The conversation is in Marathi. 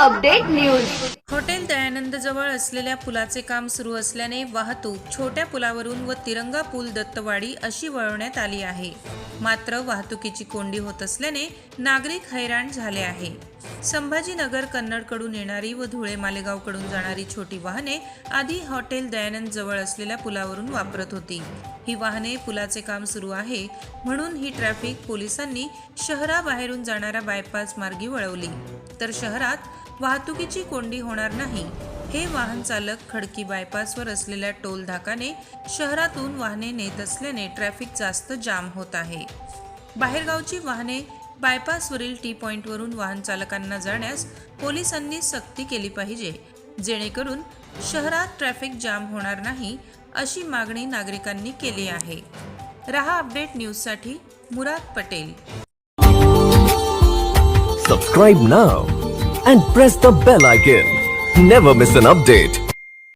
Update news. हॉटेल दयानंद जवळ असलेल्या पुलाचे काम सुरू असल्याने वाहतूक छोट्या पुलावरून व तिरंगा पूल दत्तवाडी अशी वळवण्यात आली आहे. मात्र वाहतुकीची कोंडी होत असल्याने नागरिक हैराण झाले आहे. संभाजीनगर कन्नडकडून येणारी व धुळे मालेगावकडून जाणारी छोटी वाहने आधी हॉटेल दयानंद जवळ असलेल्या पुलावरून वापरत होती. ही वाहने पुलाचे काम सुरू आहे म्हणून ही ट्रॅफिक पोलिसांनी शहराबाहेरून जाणाऱ्या बायपास मार्गी वळवली. तर शहरात वाहतुकीची कोंडी होणार नाही. हे वाहन चालक खडकी बायपासवर असलेल्या टोल धाकाने शहरातून वाहने नेत असल्याने ट्रॅफिक जास्त जाम होत आहे. बाहेरगावची वाहने बायपासवरील टी पॉईंटवरून वाहन चालकांना जाण्यास पोलिसांनी सक्ती केली पाहिजे जेणेकरून शहरात ट्रॅफिक जाम होणार नाही अशी मागणी नागरिकांनी केली आहे. रहा अपडेट न्यूजसाठी Murad Patel. Subscribe now and press the bell icon never miss an update